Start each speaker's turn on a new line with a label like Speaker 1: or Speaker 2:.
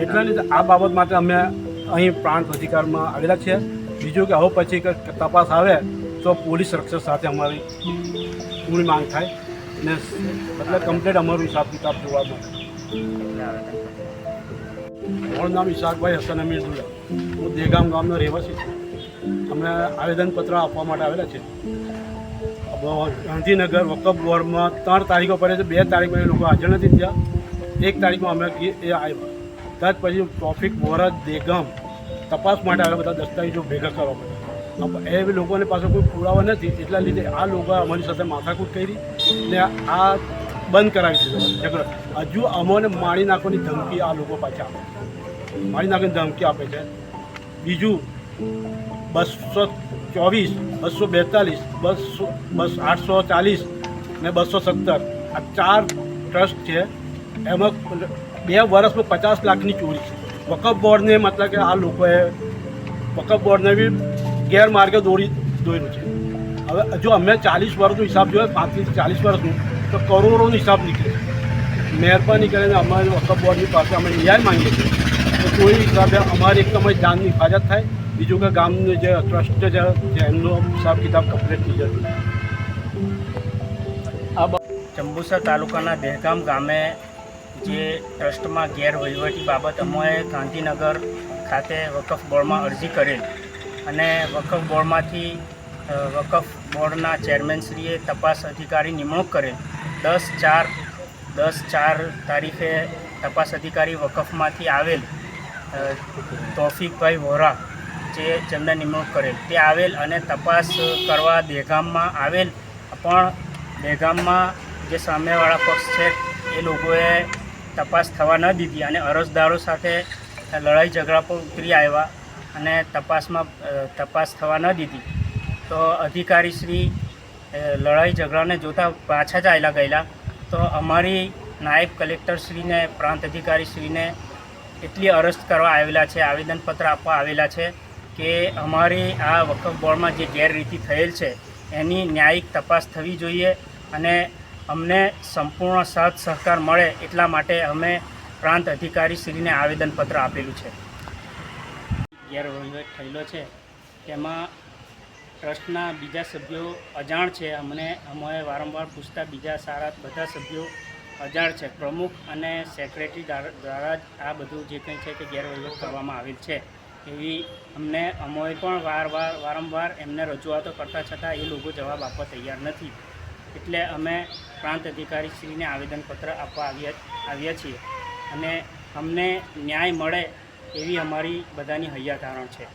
Speaker 1: એટલા લીધે આ બાબત માટે અમે અહીં પ્રાણ પ્રતિકારમાં આવેલા છે બીજું કે હવે પછી કંઈક તપાસ આવે તો પોલીસ રક્ષક સાથે અમારી પૂરી માંગ થાય ને એટલે કમ્પ્લેટ અમારું હિસાબ કિતાબ જોવા મળે. મારું નામ ઈશાકભાઈ હસન અમીર હું દેગામ ગામનો રહેવાસી છું. અમે આવેદનપત્ર આપવા માટે આવેલા છે. ગાંધીનગર વકફ બોર્ડમાં ત્રણ તારીખો પડે છે, બે તારીખમાં એ લોકો હાજર નથી થયા. એક તારીખમાં અમે એ આવ્યા. ત્યાર પછી ટ્રાફિક વોરજ દેગમ તપાસ માટે આવ્યા બધા દસ્તાવેજો ભેગા કરવા પડે એ લોકોની પાસે કોઈ પુરાવા નથી, એટલા લીધે આ લોકો અમારી સાથે માથાકૂટ કરી ને આ બંધ કરાવી દીધો. ઝઘડો. હજુ અમોને મારી નાખવાની ધમકી આ લોકો પાછા આપે મારી નાખવાની ધમકી આપે છે. બીજું બસો ચોવીસ, બસો બેતાલીસ, બસો, બસ આઠસો ચાલીસ ને બસો સત્તર. આ ચાર ટ્રસ્ટ છે. એમાં બે વર્ષમાં પચાસ લાખની ચોરી છે. વકફ બોર્ડને મતલબ કે આ લોકોએ વકફ બોર્ડને બી ગેરમાર્ગે દોરી દોર્યું છે. હવે જો અમે ચાલીસ વર્ષનો હિસાબ જોઈએ, પાંત્રીસ ચાલીસ વર્ષનું, તો કરોડોનો હિસાબ નીકળે મહેરબાની કરીને અમારી વકફ બોર્ડની પાસે અમે ન્યાય માંગીએ છીએ. તો કોઈ હિસાબે અમારી એકદમ જાનની હિફાજત થાય. બીજું કે ગામનું જે ટ્રસ્ટ છે એમનો હિસાબ કિતાબ કમ્પ્લીટ થઈ આ
Speaker 2: ચંબુસર તાલુકાના દહેગામ ગામે જે ટ્રસ્ટમાં ગેરવહીવટી બાબત અમોએ ગાંધીનગર ખાતે વકફ બોર્ડમાં અરજી કરેલ. અને વકફ બોર્ડમાંથી વકફ બોર્ડના ચેરમેનશ્રીએ તપાસ અધિકારી નિમણૂક કરેલ. દસ ચાર દસ ચાર તારીખે તપાસ અધિકારી વકફમાંથી આવેલ તોફિકભાઈ વોરા જે જેમને નિમણૂક કરેલ. તે આવેલ અને તપાસ કરવા દેગામમાં આવેલ. પણ દેગામમાં જે સામેવાળા પક્ષ છે, એ લોકોએ તપાસ થવા ન દીધી અને અરજદારો સાથે લડાઈ ઝઘડા પર ઉતરી આવ્યા અને તપાસમાં તપાસ થવા ન દીધી. તો અધિકારીશ્રી શ્રી લડાઈ ઝઘડાને જોતા પાછા જ આવેલા ગયેલા. તો અમારી નાયબ કલેક્ટરશ્રીને પ્રાંત અધિકારીશ્રીને એટલી અરજ કરવા આવેલા છે, આવેદનપત્ર આપવા આવેલા છે કે અમારી આ વકફ બોર્ડમાં જે ગેરરીતિ થયેલ છે, એની ન્યાયિક તપાસ થવી જોઈએ અને અમને સંપૂર્ણ સાથ સહકાર મળે એટલા માટે અમે પ્રાંત અધિકારીશ્રીને આવેદનપત્ર આપેલું છે. ગેરવહીવટ થયેલો છે. તેમાં ટ્રસ્ટના બીજા સભ્યો અજાણ છે. અમને અમે વારંવાર પૂછતા બીજા સારા બધા સભ્યો અજાણ છે. પ્રમુખ અને સેક્રેટરી દ્વારા જ આ બધું જે કંઈ છે તે ગેરવહીવટ કરવામાં આવેલ છે. એવી અમને અમોએ પણ વારવાર વારંવાર એમને રજૂઆતો કરતા છતાં એ લોકો જવાબ આપવા તૈયાર નથી. એટલે અમે પ્રાંત અધિકારીશ્રીને આવેદનપત્ર આપવા આવ્યા આવ્યા છીએ. અને અમને ન્યાય મળે એવી અમારી બધાની હૈયાધારણ છે.